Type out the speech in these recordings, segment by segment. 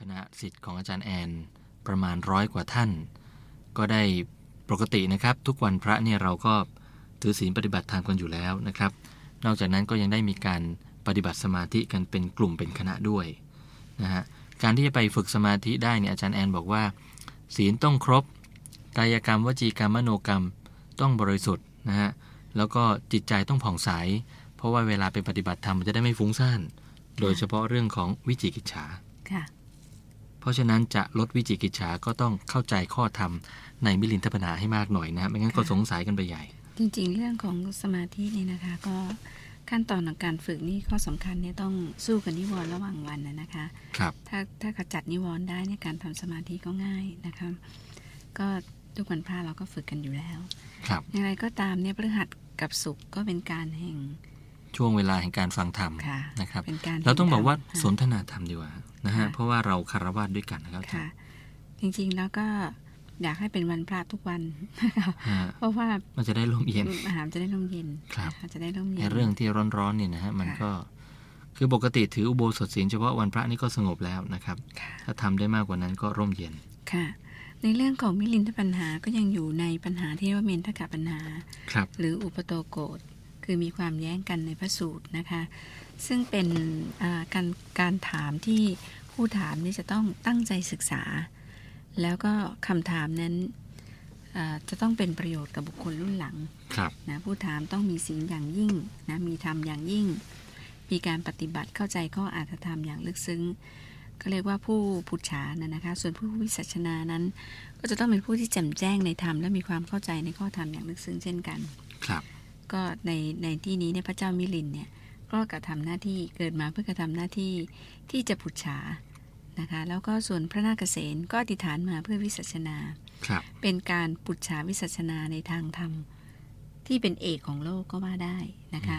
คณะสิทธิ์ของอาจารย์แอนประมาณร้อยกว่าท่าน ก็ได้ปกตินะครับ ทุกวันพระเนี่ยเราก็ถือศีลปฏิบัติธรรมกันอยู่แล้วนะครับ นอกจากนั้นก็ยังได้มีการปฏิบัติสมาธิกันเป็นกลุ่มเป็นคณะด้วยนะฮะการที่จะไปฝึกสมาธิได้เนี่ยอาจารย์แอนบอกว่า ศีลต้องครบกายกรรมวจีกรรมมโนกรรมต้องบริสุทธิ์นะฮะแล้วก็จิตใจต้องผ่องใส เพราะว่าเวลาไปปฏิบัติธรรมมันจะได้ไม่ฟุ้งซ่าน โดยเฉพาะเรื่องของวิจิกิจฉาค่ะ ราะฉะนั้นจะลดวิจิกิจฉาก็ต้องเข้าใจข้อธรรมในมิลินทปนาให้มากหน่อยนะฮะไม่งั้นก็ค่ะสงสัยกันไปใหญ่ จริงๆ เรื่องของสมาธินี่นะคะ ก็ขั้นตอนของการฝึกนี่ข้อสำคัญเนี่ยต้องสู้กับนิวรณ์ระหว่างวันนะนะคะครับถ้าถ้าขจัดนิวรณ์ได้เนี่ยการทำสมาธิก็ง่ายนะคะก็ทุกวันพระเราก็ฝึกกันอยู่แล้วครับอย่างไรก็ตามเนี่ยพฤหัสกับศุกร์ก็เป็นการแห่ง ช่วงเวลาแห่งการฟังธรรมค่ะนะครับเป็นการเราต้องบอกว่าแห่งธรรมสนทนาธรรมดีกว่านะฮะค่ะเพราะว่าเราคารวะด้วยกันนะครับอาจารค่ะย์จริงๆแล้วก็อยากให้เป็นวันพระทุกวันนะคะฮะเพราะว่ามันจะได้ลมเย็นอาหารจะได้ร่มเย็นครับนะคะจะได้ร่มเย็ในนเรื่องที่ร้อนๆเนี่ยนะฮะมันค่ะก็คือปกติถืออุโบสถศีลเฉพาะวันพระนี่ก็สงบแล้วนะครับค่ะถ้าทำได้มากกว่านั้นก็ร่มเย็นค่ะ ในเรื่องของมิลินทปัญหาก็ยังอยู่ในปัญหาที่เรียกว่าเมนทกะปัญหาครับหรืออุปโตโกฏ คือมีความแย้งกันในพระสูตรนะคะ ซึ่งเป็นอ่าการการถามที่ผู้ถามนี่จะต้องตั้งใจศึกษา แล้วก็คำถามนั้นอ่าจะต้องเป็นประโยชน์กับบุคคลรุ่นหลังครับนะผู้ถามต้องมีศีลอย่างยิ่งนะมีธรรมอย่างยิ่ง มีการปฏิบัติเข้าใจข้ออาธรรมอย่างลึกซึ้ง ก็เรียกว่าผู้พุทธานะนะคะ ส่วนผู้วิสัชนานั้น ก็จะต้องเป็นผู้ที่แจ่มแจ้งในธรรมและมีความเข้าใจในข้อธรรมอย่างลึกซึ้งเช่นกัน ครับ ก็ในในที่นี้เนี่ยพระเจ้ามิลินเนี่ยก็กระทำหน้าที่เกิดมาเพื่อกระทำหน้าที่ที่จะพุทธานะคะแล้วก็ส่วนพระนาคเษนก็อธิษฐานมาเพื่อวิสัชนาครับเป็นการปุจฉาวิสัชนาในทางธรรม ที่เป็นเอกของโลกก็ว่าได้นะคะ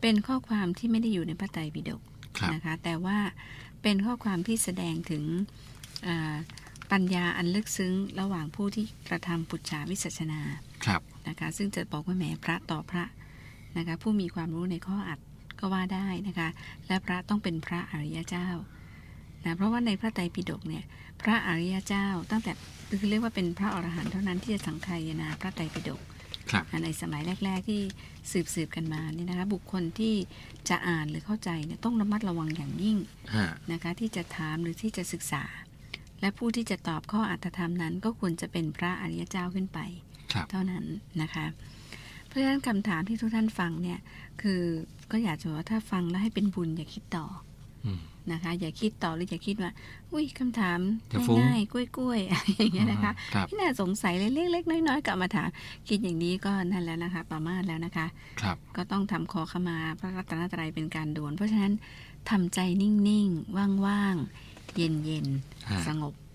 เป็นข้อความที่ไม่ได้อยู่ในพระไตรปิฎกครับนะคะ แต่ว่าเป็นข้อความที่แสดงถึงอ่าปัญญาอันลึกซึ้งระหว่างผู้ที่กระทำปุจฉาวิสัชนาครับ นะคะ ซึ่งจะบอกว่าแหมพระต่อพระนะคะ ผู้มีความรู้ในข้ออัดก็ว่าได้นะคะ และพระต้องเป็นพระอริยเจ้านะเพราะว่าในพระไตรปิฎกเนี่ย พระอริยเจ้า ตั้งแต่คือเรียกว่าเป็นพระอรหันต์เท่านั้นที่จะสังคายนาพระไตรปิฎกครับในสมัยแรก ๆ ที่สืบสืบๆกันมาเนี่ยนะคะ บุคคลที่จะอ่านหรือเข้าใจเนี่ยต้องระมัดระวังอย่างยิ่งฮะนะคะ ที่จะถามหรือที่จะศึกษา และผู้ที่จะตอบข้ออัตธรรมนั้น ก็ควรจะเป็นพระอริยเจ้าขึ้นไปครับ เท่านั้นนะคะเพราะฉะนั้นคำถามที่ทุกท่านฟังเนี่ยคือก็อยากจะบอกว่าถ้าฟังแล้วให้เป็นบุญอย่าคิดต่ออืมนะคะ อย่าคิดต่อหรืออย่าคิดว่า อุ้ยคำถามอย่าฟุ้งง่ายๆกล้วยๆอะไรอย่างเงี้ยนะคะครับที่น่าสงสัยเล็กๆน้อยๆกลับมาถามคิดอย่างนี้ก็นั่นแล้วนะคะ ประมาทแล้วนะคะ ครับ ก็ต้องทำขอขมาพระรัตนตรัยเป็นการด่วน เพราะฉะนั้นทำใจนิ่งๆ ว่างๆ เย็นฮะๆสงบครับ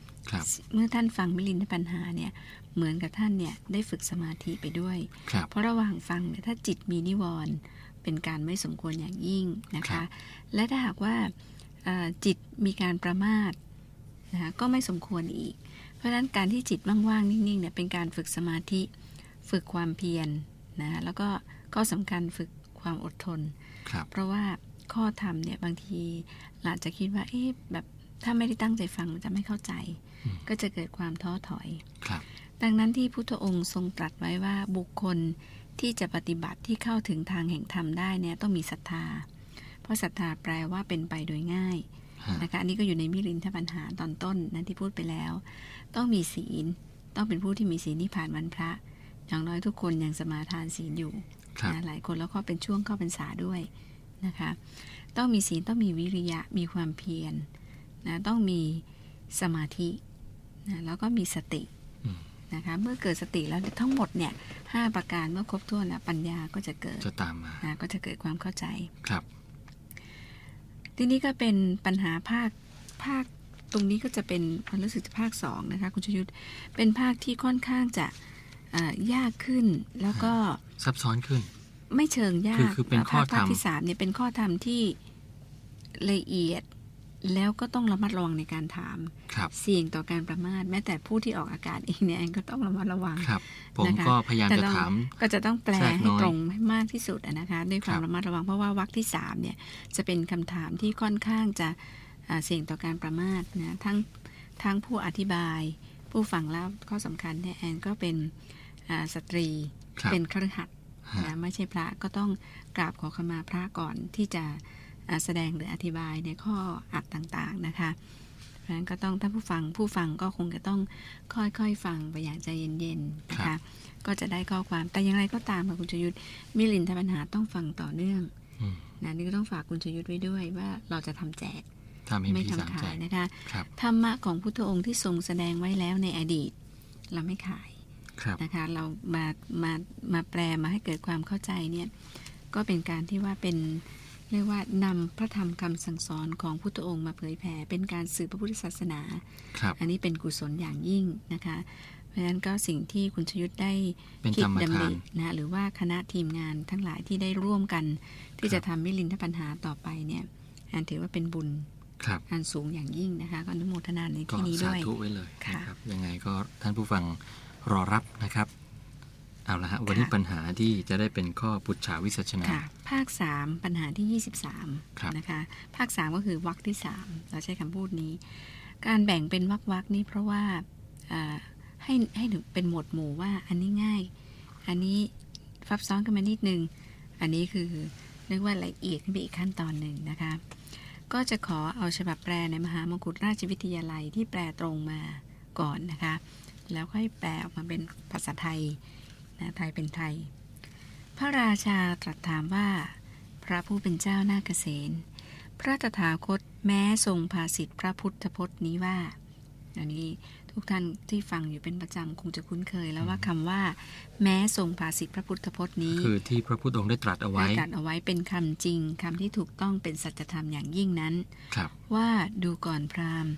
เมื่อท่านฟังมิลินทปัญหาเนี่ยเหมือนกับท่านเนี่ยได้ฝึกสมาธิไปด้วยครับเพราะระหว่างฟังเนี่ยถ้าจิตมีนิวรณ์เป็นการไม่สมควรอย่างยิ่งนะครัคะบและถ้าหากว่าเอ่อจิตมีการประมาทนะคะก็ไม่สมควรอีก เพราะฉะนั้นการที่จิตว่างๆ นิ่งๆเนี่ยเป็นการฝึกสมาธิ ฝึกความเพียรนะแล้วก็ข้อสำคัญฝึกความอดทนครับเพราะว่าข้อธรรมเนี่ยบางทีเราอาจจะคิดว่าเอ๊ะแบบถ้าไม่ได้ตั้งใจฟังมันจะไม่เข้าใจอืม ก็จะเกิดความท้อถอยครับดังนั้นที่พุทธองค์ทรงตรัสไว้ว่าบุคคลที่จะปฏิบัติที่เข้าถึงทางแห่งธรรมได้เนี่ยต้องมีศรัทธา เพราะศรัทธาแปลว่าเป็นไปโดยง่ายฮะนะคะอันนี้ก็อยู่ในมิลินทปัญหาตอนต้นนะที่พูดไปแล้ว ต้องมีศีล ต้องเป็นผู้ที่มีศีลที่ผ่านวันพระ อย่างน้อยทุกคนยังสมาทานศีลอยู่ครับนะหลายคนแล้วก็เป็นช่วงเข้าพรรษาด้วยนะคะต้องมีศีลต้องมีวิริยะมีความเพียรนะต้องมีสมาธิ นะแล้วก็มีสติอืมนะคะเมื่อเกิดสติแล้วทั้งหมดเนี่ยห้าประการเมื่อครบถ้วนแล้วปัญญาก็จะเกิดจะตามมานะก็จะเกิดความเข้าใจครับ ทีนี้ก็เป็นปัญหาภาคภาคตรงนี้ก็จะเป็นมันรู้สึกจะภาคสองนะคะคุณชยุทธเป็นภาคที่ค่อนข้างจะเอ่อยากขึ้นแล้วก็ซับซ้อนขึ้น ไม่เชิงยากคือคือเป็นข้อภาคภาคธรรมที่สามเนี่ยเป็นข้อธรรมที่ละเอียด แล้วก็ต้องระมัดระวังในการถามครับเสี่ยงต่อการประมาทแม้แต่ผู้ที่ออกอากาศเองเนี่ยแอนก็ต้องระมัดระวังครับผมนะคะก็พยายามแต่จะเราถามก็จะต้องแปลแทรกให้น้อยตรงให้มากที่สุดอะนะคะด้วยความครับระมัดระวังเพราะว่าวรรคที่สามเนี่ยจะเป็นคำถามที่ค่อนข้างจะอ่าเสี่ยงต่อการประมาทนะทั้งทั้งผู้อธิบาย ผู้ฟังแล้วข้อสำคัญเนี่ยแอนก็เป็นอ่าสตรีครับเป็นคฤหัสถ์ฮะนะไม่ใช่พระก็ต้องกราบขอขมาพระก่อนที่จะอ่า แสดงหรืออธิบายในข้ออัดต่างๆนะคะเพราะฉะนั้นก็ต้องถ้าผู้ฟังผู้ฟังก็คงจะต้องค่อยๆ ฟังไปอย่างใจเย็นๆนะครัคะบก็จะได้ข้อความแต่อย่างไรก็ตามค่ะคุณชยุทธมิลินทปัญหาต้องฟังต่อเนื่องอืมนะนี่ก็ต้องฝากคุณชยุทธไว้ด้วยว่าเราจะทำแจกทำให้ไม่มีสามทำขาใจยนะคะครับธรรมะของพุทธองค์ที่ทรงแสดงไว้แล้วในอดีต เราไม่ขายครับนะคะเรามามามาแปลมาให้เกิดความเข้าใจเนี่ยก็เป็นการที่ว่าเป็น เรียกว่านำพระธรรมคำสั่งสอนของพุทธองค์มาเผยแผ่เป็นการสืบพระพุทธศาสนาครับอันนี้เป็นกุศลอย่างยิ่งนะคะ เพราะฉะนั้นก็สิ่งที่คุณชยุทธได้เป็นคิดธรรมดำทารินนะหรือว่าคณะทีมงานทั้งหลายที่ได้ร่วมกัน ที่ครัจะบทำมิลินทปัญหาต่อไปเนี่ยอันถือว่าเป็นบุญครับอันสูงอย่างยิ่งนะคะก็อนุโมทนาในก็ที่นี้สาด้วยธุไว้เลยค่ะนะครับยังไงก็ท่านผู้ฟังรอรับนะครับ เอาละฮะวันนี้ปัญหาที่จะได้เป็นข้อปุจฉาวิสัชนาค่ะภาค 3 ปัญหาที่ครับ23นะคะภาค 3 ก็คือวรรคที่ 3 เราใช้คำพูดนี้ การแบ่งเป็นวรรควักนี้เพราะว่าอ่าให้ให้ถึงเป็นหมวดหมู่ว่าอันนี้ง่าย อันนี้ซับซ้อนขึ้นมานิดนึง อันนี้คือเรียกว่าละเอียดขึ้นไปอีกขั้นตอนหนึ่งนะคะ ก็จะขอเอาฉบับแปลในมหามงกุฎราชวิทยาลัยที่แปลตรงมาก่อนนะคะ แล้วค่อยแปลออกมาเป็นภาษาไทยนะ ไทยเป็นไทย พระราชาตรัสถามว่า พระผู้เป็นเจ้านาคเษนพระตถาคตแม้ทรงภาสิทธิพระพุทธพจน์นี้ว่าอันนี้ทุกท่านที่ฟังอยู่เป็นประจำคงจะคุ้นเคย แล้วว่าคำว่า แม้ทรงภาสิทธิพระพุทธพจน์นี้ คือที่พระพุทธองค์ได้ตรัสเอาไว้ได้ตรัดเอาไว้เป็นคำจริงคำที่ถูกต้องเป็นสัจธรรมอย่างยิ่งนั้น ครับ ว่าดูก่อนพราหมณ์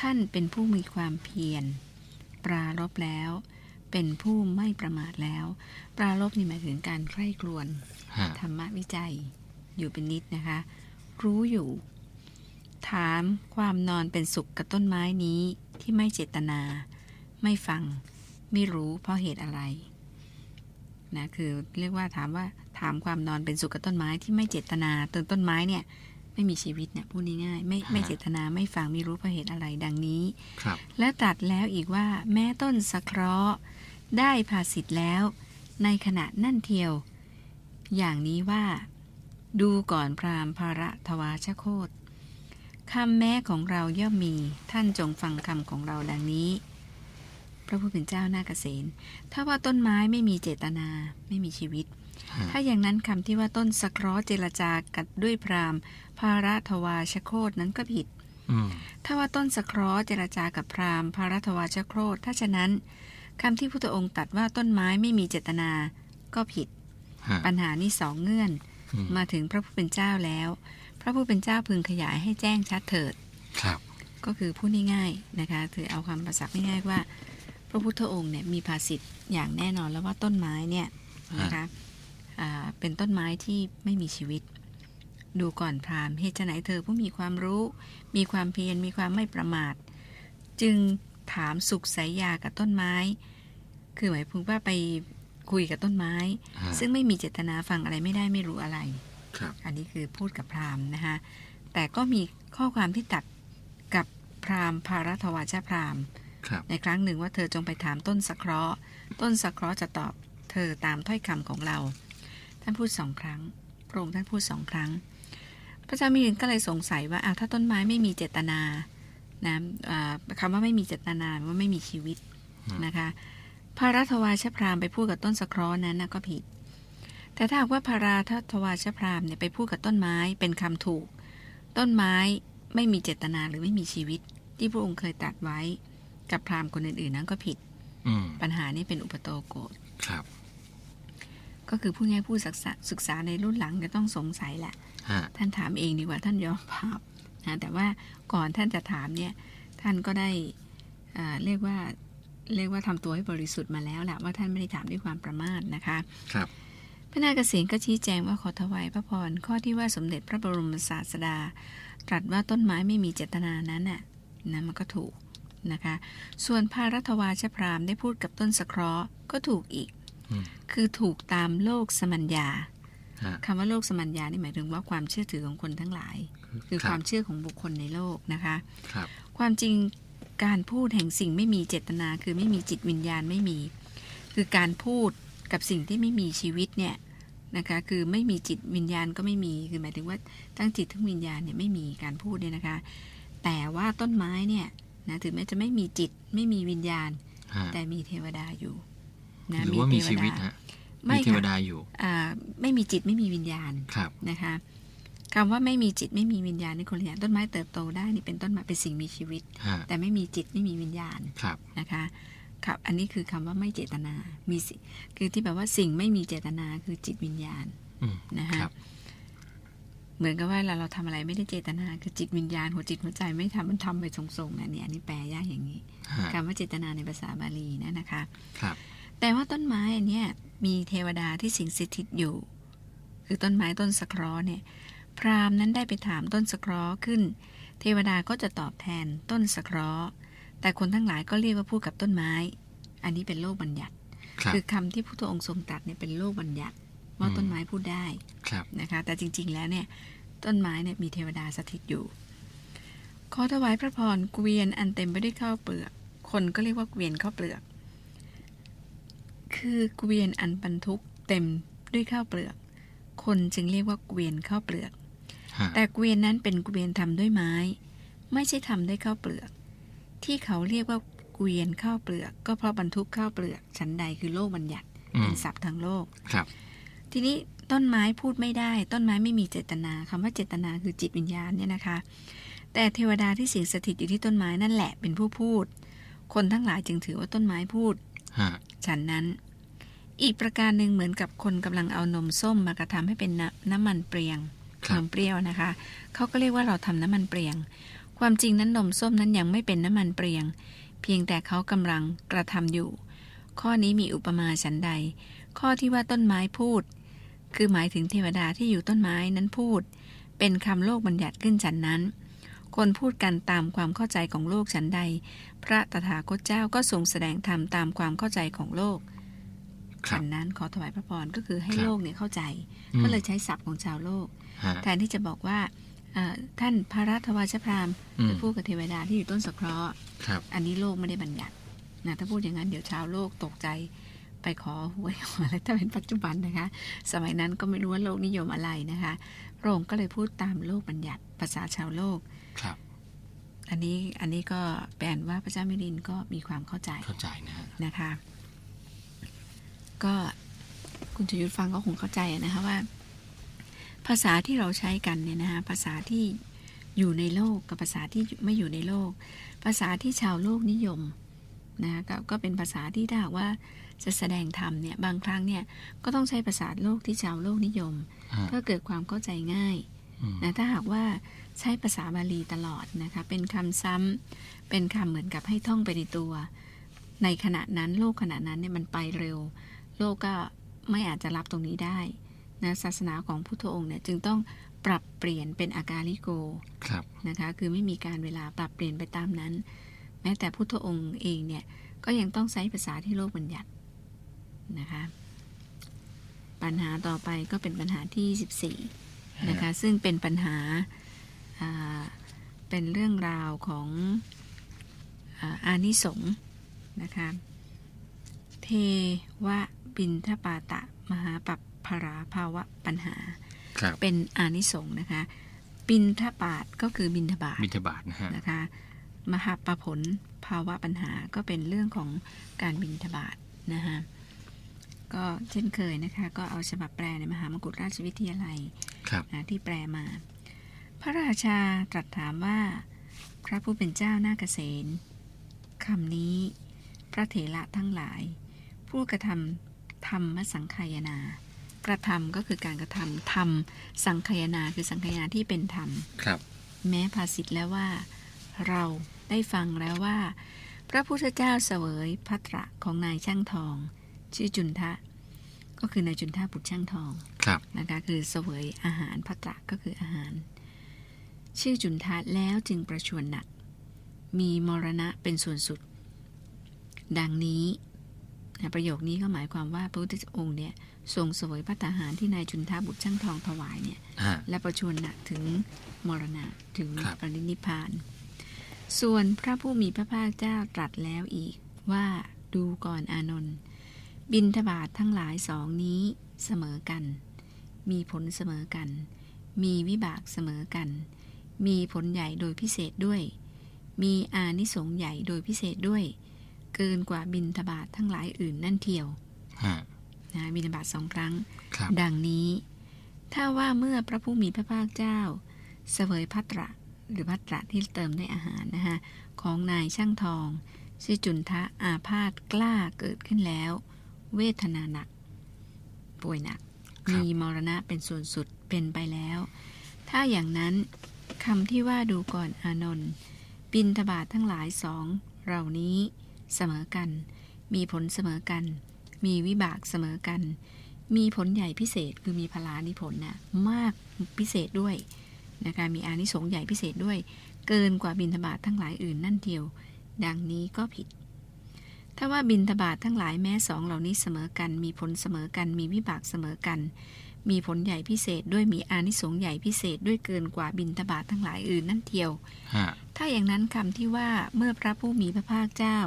ท่านเป็นผู้มีความเพียรปรารบแล้ว เป็นผู้ไม่ประมาทแล้ว ปรารบนี่หมายถึงการใคร่ครวญฮะธรรมวิจัยอยู่เป็นนิดนะคะ รู้อยู่ ถามความนอนเป็นสุขกับต้นไม้นี้ที่ไม่เจตนา ไม่ฟัง ไม่รู้เพราะเหตุอะไรนะคือเรียกว่าถามว่าถามความนอนเป็นสุขกับต้นไม้ที่ไม่เจตนาต้นต้นไม้เนี่ย ไม่มีชีวิตเนี่ยพูดง่ายๆไม่ไม่เจตนาไม่ฟังไม่รู้เพราะเหตุอะไรดังนี้ครับและตรัดแล้วอีกว่าแม้ต้นสะเคราะห์ ได้ภาสิทธิ์แล้ว ในขณะนั่นเทียว อย่างนี้ว่า ดูก่อนพราหมณ์ภาระทวาชโคตคำแม้ของเราย่อมมีท่านจงฟังคำของเราดังนี้ พระผู้เป็นเจ้านาเกษณถ้าว่าต้นไม้ไม่มีเจตนาไม่มีชีวิตฮะถ้าอย่างนั้นคำที่ว่าต้นสะเคราะห์เจรจากัดด้วยพราหมณ์ภาระทวาชโคตนั้นก็ผิดอืมถ้าว่าต้นสะเคราะห์เจรจากับพราหมณ์พารัตวาชโครธถ้าฉะนั้น คำที่พุทธองค์ตรัดว่าต้นไม้ไม่มีเจตนาก็ผิดฮะปัญหานี้สองเงื่อนอืมมาถึงพระผู้เป็นเจ้าแล้ว พระผู้เป็นเจ้าพึงขยายให้แจ้งชัดเถิดครับ ก็คือพูดง่ายๆนะคะถือเอาคำภาษาง่ายๆว่า พระพุทธองค์เนี่ยมีภาษิตอย่างแน่นอนแล้วว่าต้นไม้เนี่ยนะคะอ่าเป็นต้นไม้ที่ไม่มีชีวิต ดูก่อนพราหมณ์เหตุไฉนเธอผู้มีความรู้ มีความเพียรมีความไม่ประมาท จึง ถามสุขสายยากับต้นไม้ คือหมายถึงว่าไปคุยกับต้นไม้ฮะซึ่งไม่มีเจตนาฟังอะไรไม่ได้ไม่รู้อะไรครับอันนี้คือพูดกับพราหมณ์นะคะแต่ก็มีข้อความที่ตัดกับพราหมณ์ภารัตวาชพราหมณ์ครับในครั้งหนึ่งว่าเธอจงไปถามต้นสะเคราะห์ต้นสะเคราะห์จะตอบเธอตามถ้อยคำของเรา ท่านพูดสองครั้งพระองค์ท่านพูดสองครั้ง พระเจ้ามิลินก็เลยสงสัยว่าอ้าวถ้าต้นไม้ไม่มีเจตนา นะอ่าคำว่าไม่มีเจตนาว่าไม่มีชีวิตนะคะ พระรัตวาชพราหมณ์ไปพูดกับต้นสะเคราะห์นั้นนะก็ผิด แต่ถ้าหากว่าพระราทวาชพราหมณ์เนี่ยไปพูดกับต้นไม้เป็นคำถูก ต้นไม้ไม่มีเจตนาหรือไม่มีชีวิต ที่พระองค์เคยตรัสไว้กับพราหมณ์คนอื่นๆนั้นก็ผิดอืมปัญหานี้เป็นอุปโตโกฏครับ ก็คือผู้ง่ายผู้ศึกษาศึกษาในรุ่นหลังจะต้องสงสัยแหละฮะท่านถามเองดีกว่าท่านยอมภาพ นะแต่ว่าก่อนท่านจะถามเนี่ยท่านก็ได้อ่าเรียกว่าเรียกว่าทำตัวให้บริสุทธิ์มาแล้วแหละว่าท่านไม่ได้ถามด้วยความประมาทนะคะครับพระนาคเษนก็ชี้แจงว่าขอถวายพระพรข้อที่ว่าสมเด็จพระบรมศาสดา ตรัสว่าต้นไม้ไม่มีเจตนานั้นน่ะนะมันก็ถูกนะคะส่วนพารัตวาชพรามได้พูดกับต้นสะเคราะห์ก็ถูกอีกอืมคือถูกตามโลกสมัญญาฮะคำว่าโลกสมัญญานี่หมายถึงว่าความเชื่อถือของคนทั้งหลาย คือคือครับความเชื่อของบุคคลในโลกนะคะครับความจริงการพูดแห่งสิ่งไม่มีเจตนา คือไม่มีจิตวิญญาณไม่มี คือการพูดกับสิ่งที่ไม่มีชีวิตเนี่ยนะคะคือไม่มีจิตวิญญาณก็ไม่มีคือหมายถึงว่าทั้งจิตทั้งวิญญาณเนี่ยไม่มีการพูดเนี่ยนะคะ แต่ว่าต้นไม้เนี่ยนะถึงแม้จะไม่มีจิตไม่มีวิญญาณฮะแต่มีเทวดาอยู่นะหรือว่ามีเทชีวิตฮะไม่มีเทวค่ะดาอยู่อ่าไม่มีจิตไม่มีวิญญาณครับนะคะ คำว่าไม่มีจิตไม่มีวิญญาณในคนละอย่างต้นไม้เติบโตได้นี่เป็นต้นไม้เป็นสิ่งมีชีวิตฮะแต่ไม่มีจิตไม่มีวิญญาณครับนะคะครับอันนี้คือคำว่าไม่เจตนา มีสิคือที่แบบว่าสิ่งไม่มีเจตนาคือจิตวิญญาณอืมนะคะครับเหมือนกับว่าเราเราทำอะไรไม่ได้เจตนา คือจิตวิญญาณหัวจิตหัวใจไม่ทำมันทำไปทรงๆนะเนี่ยอันนี้แปลยากอย่างนี้ฮะคำว่าเจตนาในภาษาบาลีนะนะคะ ครับ แต่ว่าต้นไม้อันเนี้ยมีเทวดาที่สิงสถิตอยู่ คือต้นไม้ต้นสะเคราะห์เนี่ย พราหมณ์นั้นได้ไปถามต้นสะเคราะห์ขึ้น เทวดาก็จะตอบแทนต้นสะเคราะห์แต่คนทั้งหลายก็เรียกว่าพูดกับต้นไม้ อันนี้เป็นโลกบัญญัติครับคือคำที่พระพุทธองค์ทรงตรัสเนี่ยเป็นโลกบัญญัติ ว่าอืมต้นไม้พูดได้ครับนะคะ แต่จริง ๆ แล้วเนี่ยต้นไม้เนี่ยมีเทวดาสถิตอยู่ ขอถวายพระพรเกวียนอันเต็มไปด้วยข้าวเปลือก คนก็เรียกว่าเกวียนข้าวเปลือก คือเกวียนอันบรรทุกเต็มด้วยข้าวเปลือก คนจึงเรียกว่าเกวียนข้าวเปลือกฮะ แต่เกวียนนั้นเป็นเกวียนทำด้วยไม้ ไม่ใช่ทำด้วยข้าวเปลือก ที่เขาเรียกว่าเกวียนข้าวเปลือก ก็เพราะบรรทุกข้าวเปลือกชั้นใดคือโลกบัญญัติอืเป็มนศัพท์ทางโลกครับ ทีนี้ต้นไม้พูดไม่ได้ ต้นไม้ไม่มีเจตนาคำว่าเจตนาคือจิตวิญญาณเนี่ยนะคะ แต่เทวดาที่สิงสถิตอยู่ที่ต้นไม้นั่นแหละเป็นผู้พูด คนทั้งหลายจึงถือว่าต้นไม้พูดฮะฉันนั้น อีกประการหนึ่งเหมือนกับคนกำลังเอานมส้มมากระทำให้เป็นน้ำน้ำมันเปรียงครั นมเปรี้ยวนะคะเขาก็เรียกว่าเราทำน้ำมันเปรียง ความจริงนั้นนมส้มนั้นยังไม่เป็นน้ำมันเปรียง เพียงแต่เขากำลังกระทำอยู่ ข้อนี้มีอุปมาฉันใด ข้อที่ว่าต้นไม้พูด คือหมายถึงเทวดาที่อยู่ต้นไม้นั้นพูด เป็นคำโลกบัญญัติขึ้นฉันนั้น คนพูดกันตามความเข้าใจของโลกฉันใด พระตถาคตเจ้าก็ทรงแสดงธรรมตามความเข้าใจของโลก ครัฉับนนั้นขอถวายพระพรก็คือให้ครับโลกเนี่ยเข้าใจอืมก็เลยใช้ศัพท์ของชาวโลกฮะแทนที่จะบอกว่าเอ่อท่านพระรัตวาชพรามอืไปมพูดกับเทวดาที่อยู่ต้นสะเคราะห์ครับอันนี้โลกไม่ได้บัญญัตินะถ้าพูดอย่างนั้นเดี๋ยวชาวโลกตกใจไปขอหวยขออะไรถ้าเป็นปัจจุบันนะคะ สมัยนั้นก็ไม่รู้ว่าโลกนิยมอะไรนะคะพระองค์ก็เลยพูดตามโลกบัญญัติภาษาชาวโลกครับ อันนี้อันนี้ก็แปลว่าพระเจ้ามิลินก็มีความเข้าใจเข้าใจนะฮะนะคะ ก็คุณชยุทธฟังก็คงเข้าใจนะคะว่า ภาษาที่เราใช้กันเนี่ยนะคะภาษาที่อยู่ในโลกกับภาษาที่ไม่อยู่ในโลก ภาษาที่ชาวโลกนิยมนะคะก็ก็เป็นภาษาที่ถ้าหากว่าจะแสดงธรรมเนี่ยบางครั้งเนี่ยก็ต้องใช้ภาษาโลกที่ชาวโลกนิยมฮะเพื่อเกิดความเข้าใจง่ายอืมนะถ้าหากว่าใช้ภาษาบาลีตลอดนะคะเป็นคำซ้ำเป็นคำเหมือนกับให้ท่องไปในตัว ในขณะนั้นโลกขณะนั้นเนี่ยมันไปเร็ว โลกก็ไม่อาจจะรับตรงนี้ได้นะศาสนาของพุทธองค์เนี่ยจึงต้องปรับเปลี่ยนเป็นอากาลิโกครับนะคะคือไม่มีการเวลาปรับเปลี่ยนไปตามนั้น แม้แต่พุทธองค์เองเนี่ยก็ยังต้องใช้ภาษาที่โลกบัญญัตินะคะปัญหาต่อไปก็เป็นปัญหาที่ 14นะคะซึ่งเป็นปัญหาอ่าเป็นเรื่องราวของอาอานิสงส์นะคะ เทวบินทปาตะ มหาปัปภราภาวะปัญหาครับเป็นอานิสงส์นะคะ บินทบาทก็คือบินทบาทบิณฑบาตนะฮะนะคะ มหาปผลภาวะปัญหาก็เป็นเรื่องของการบินทบาทนะคะก็เช่นเคยนะคะ ก็เอาฉบับแปลในมหามกุฏราชวิทยาลัยครับนะที่แปลมา พระราชาตรัสถามว่า พระผู้เป็นเจ้านาเกษณคำนี้ พระเถระทั้งหลาย ผู้กระทำธรรมสังคายนา กระทำก็คือการกระทำธรรมสังคายนาคือสังคายนาที่เป็นธรรมครับ แม้ภาษิตแล้วว่า เราได้ฟังแล้วว่า พระพุทธเจ้าเสวยพัตระของนายช่างทอง ชื่อจุนทะ ก็คือนายจุนทะบุตรช่างทองครับนะคะคือเสวยอาหารพัตระก็คืออาหาร ชื่อจุนทะแล้วจึงประชวรหนัก มีมรณะเป็นส่วนสุด ดังนี้นะ ประโยคนี้ก็หมายความว่าพระพุทธองค์เนี่ยทรงเสวยพระทหารที่นายจุนทาบุตรช่างทองถวายเนี่ยฮะและประชวรหนักถึงมรณะถึงครับปรินิพพาน ส่วนพระผู้มีพระภาคเจ้าตรัสแล้วอีกว่าดูก่อนอานนท์บินทบาททั้งหลายสองนี้เสมอกัน มีผลเสมอกัน มีวิบากเสมอกัน มีผลใหญ่โดยพิเศษด้วย มีอานิสงส์ใหญ่โดยพิเศษด้วย เกินกว่าบินทบาททั้งหลายอื่นนั่นเทียวฮะนะบินทบาทสองครั้งครับดังนี้ ถ้าว่าเมื่อพระผู้มีพระภาคเจ้า เสวยพัตระหรือพัตระที่เติมด้วยอาหารนะคะของนายช่างทองชื่อจุนทะอาพาธกล้าเกิดขึ้นแล้ว เวทนาหนัก ป่วยหนักครับมีมรณะเป็นส่วนสุดเป็นไปแล้ว ถ้าอย่างนั้นคำที่ว่าดูก่อนอานนท์บินทบาททั้งหลายสองเหล่านี้ เสมอกัน มีผลเสมอกัน มีวิบากเสมอกัน มีผลใหญ่พิเศษคือมีพลานิผลน่ะมากพิเศษด้วยนะคะมีอานิสงส์ใหญ่พิเศษด้วย เกินกว่าบินทบาททั้งหลายอื่นนั่นเดียว ดังนี้ก็ผิด ถ้าว่าบินทบาททั้งหลายแม้สองเหล่านี้เสมอกัน มีผลเสมอกัน มีวิบากเสมอกัน มีผลใหญ่พิเศษด้วยมีอานิสงส์ใหญ่พิเศษด้วยเกินกว่าบินทบาททั้งหลายอื่นนั่นเทียวฮะถ้าอย่างนั้นคำที่ว่าเมื่อพระผู้มีพระภาคเจ้า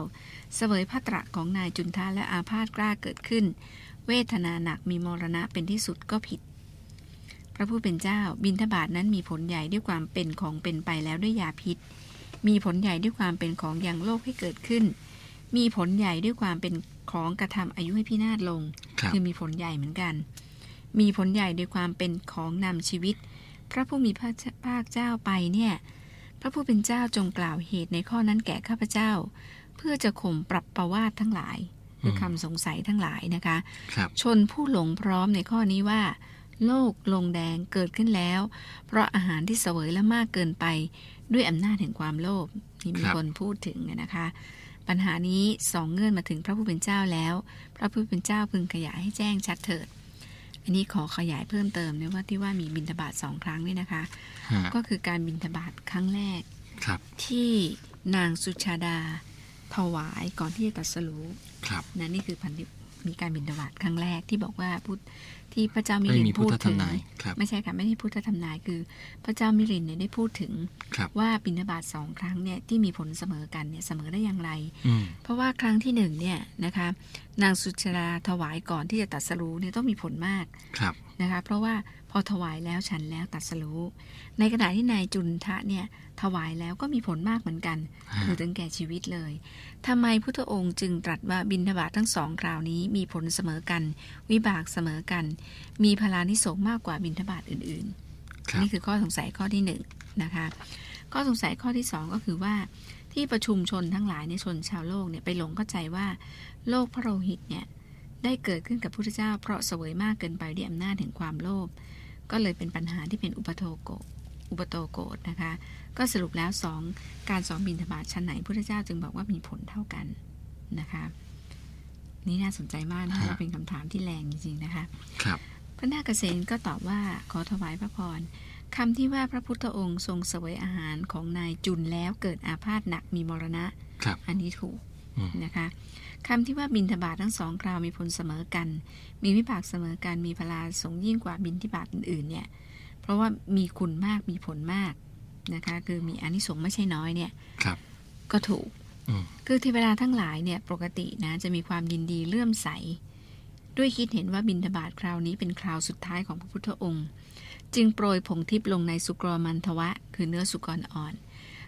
เสวยพระตระของนายจุนทาและอาพาธกล้าเกิดขึ้น เวทนาหนักมีมรณะเป็นที่สุดก็ผิด พระผู้เป็นเจ้าบินทบาทนั้นมีผลใหญ่ด้วยความเป็นของเป็นไปแล้วด้วยยาพิษ มีผลใหญ่ด้วยความเป็นของยังโลกให้เกิดขึ้น มีผลใหญ่ด้วยความเป็นของกระทำอายุให้พินาศลงครับคือมีผลใหญ่เหมือนกัน มีผลใหญ่ด้วยความเป็นของนำชีวิต พระผู้มีพระภาคเจ้าไปเนี่ย พระผู้เป็นเจ้าจงกล่าวเหตุในข้อนั้นแก่ข้าพเจ้า เพื่อจะข่มปรับประวาททั้งหลาย คือคำสงสัยทั้งหลายนะคะครับชนผู้หลงพร้อมในข้อนี้ว่า โลกลงแดงเกิดขึ้นแล้ว เพราะอาหารที่เสวยและมากเกินไปด้วยอำนาจแห่งความโลภที่มีครับคนพูดถึงนะคะปัญหานี้สองเงื่อนมาถึงพระผู้เป็นเจ้าแล้ว พระผู้เป็นเจ้าพึงขยายให้แจ้งชัดเถิด อันนี้ขอขยายเพิ่มเติมนะว่าที่ว่ามีบินทบาทสองครั้งนี่นะคะฮะก็คือการบินทบาทครั้งแรกครับที่นางสุชาดาถวายก่อนที่จะตรัสรู้ครับนะนี่คือพันธิ มีการบินทบาทครั้งแรกที่บอกว่าพุทธที่พระเจ้ามิไม่ลินมีพุพูทดธทถึงนายครับไม่ใช่ค่ะไม่ใช่พุทธธรรมนายคือ พระเจ้ามิลินเนี่ยได้พูดถึงครับว่าบินทบาทสองครั้งเนี่ยที่มีผลเสมอกันเนี่ยเสมอได้อย่างไรอืมเพราะว่าครั้งที่หนึ่งเนี่ยนะคะนางสุชาดาถวายก่อนที่จะตรัสรู้เนี่ยต้องมีผลมากครับนะคะเพราะว่าพอถวายแล้วฉันแล้วตรัสรู้ในขณะที่นายจุนทะเนี่ยถวายแล้วก็มีผลมากเหมือนกันฮะคือถึงแก่ชีวิตเลยทำไมพุทธองค์จึงตรัสว่าบินทบาททั้งสองคราวนี้มีผลเสมอกัน วิบากเสมอกัน มีพลานิสงส์มากกว่าบินทบาทอื่นคๆรับนี่คือข้อสงสัยข้อที่หนึ่งนะคะข้อสงสัยข้อที่สองก็คือว่าที่ประชุมชนทั้งหลายในชนชาวโลกเนี่ยไปหลงเข้าใจว่าโลกพระโลหิตเนี่ยได้เกิดขึ้นกับพุทธเจ้าเพราะเสวยมากเกินไปด้วยอำนาจแห่งความโลภ ก็เลยเป็นปัญหาที่เป็นอุปโทโกอุปโตโกฏนะคะ ก็สรุปแล้วสองการสอนบินธบาตชั้นไหนพุทธเจ้าจึงบอกว่ามีผลเท่ากันนะคะ นี่น่าสนใจมากนะคะฮะและเป็นคำถามที่แรงจริงๆนะคะ ครับพระนาคเษนก็ตอบว่าขอถวายพระพรคำที่ว่าพระพุทธองค์ทรงเสวยอาหารของนายจุนแล้วเกิดอาพาธหนักมีมรณะครับอันนี้ถูกอืม นะคะคำที่ว่าบินทบาททั้งสองคราวมีผลเสมอกัน มีวิบากเสมอกัน มีพลาสงยิ่งกว่าบินทิบาตอื่นๆเนี่ย เพราะว่ามีคุณมาก มีผลมากนะคะ คือมีอานิสงส์ไม่ใช่น้อยเนี่ย ครับ ก็ถูกอืมคือเทวดาทั้งหลายเนี่ยปกตินะจะมีความยินดีเลื่อมใส ด้วยคิดเห็นว่าบินทบาทคราวนี้เป็นคราวสุดท้ายของพระพุทธองค์ จึงโปรยผงทิพย์ลงในสุกรมันทวะ คือเนื้อสุกรอ่อน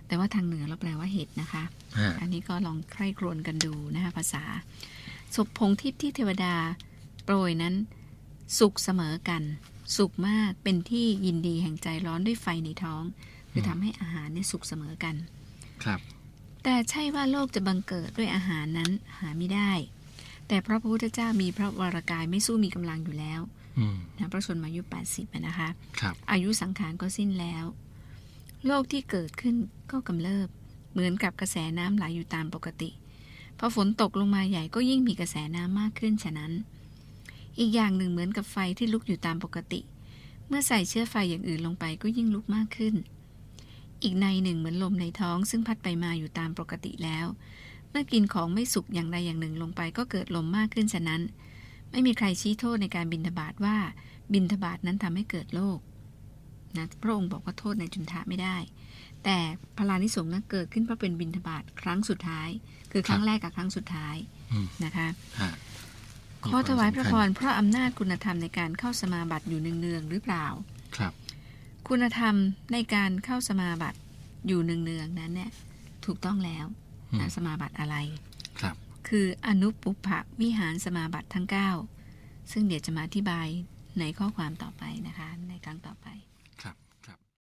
แต่ว่าทางเหนือเราแปลว่าเห็ดนะคะฮะอันนี้ก็ลองใคร่ครวญกันดูนะคะภาษาศพผงทิพย์ที่เทวดาโปรยนั้น สุกเสมอกัน สุกมากเป็นที่ยินดีแห่งใจร้อนด้วยไฟในท้อง คือทำให้อาหารเนี่ยสุกเสมอกัน ครับ แต่ใช่ว่าโลกจะบังเกิดด้วยอาหารนั้นหาไม่ได้ แต่พระพุทธเจ้ามีพระวรากายไม่สู้มีกำลังอยู่แล้วอืมนะพระชนมายุ80อะนะคะครับอายุสังขารก็สิ้นแล้ว โลกที่เกิดขึ้นก็กำเริบ เหมือนกับกระแสน้ำไหลอยู่ตามปกติ พอฝนตกลงมาใหญ่ก็ยิ่งมีกระแสน้ำมากขึ้นฉะนั้น อีกอย่างหนึ่งเหมือนกับไฟที่ลุกอยู่ตามปกติ เมื่อใส่เชื้อไฟอย่างอื่นลงไปก็ยิ่งลุกมากขึ้น อีกในหนึ่งเหมือนลมในท้องซึ่งพัดไปมาอยู่ตามปกติแล้ว เมื่อกินของไม่สุกอย่างใดอย่างหนึ่งลงไปก็เกิดลมมากขึ้นฉะนั้น ไม่มีใครชี้โทษในการบินทบาทว่าบินทบาทนั้นทำให้เกิดโรค นะพระองค์บอกว่าโทษในจุนทะไม่ได้ แต่พลานิสงส์นั้นเกิดขึ้นเพราะเป็นบินทบาทครั้งสุดท้าย คือครั้งแรกกับครั้งสุดท้ายอืมนะคะฮะขอถวายพระพมีควมรสำคัญเพราะอำนาจคุณธรรมในการเข้าสมาบัติอยู่เนืองๆหรือเปล่า ครับ คุณธรรมในการเข้าสมาบัติอยู่เนืองๆนั้นเนี่ยถูกต้องแล้วอืมนะสมาบัติอะไร ครับ คืออนุปุปภวิหารสมาบัติทั้ง 9 ซึ่งเดี๋ยวจะมาอธิบายในข้อความต่อไปนะคะ ในครั้งต่อไป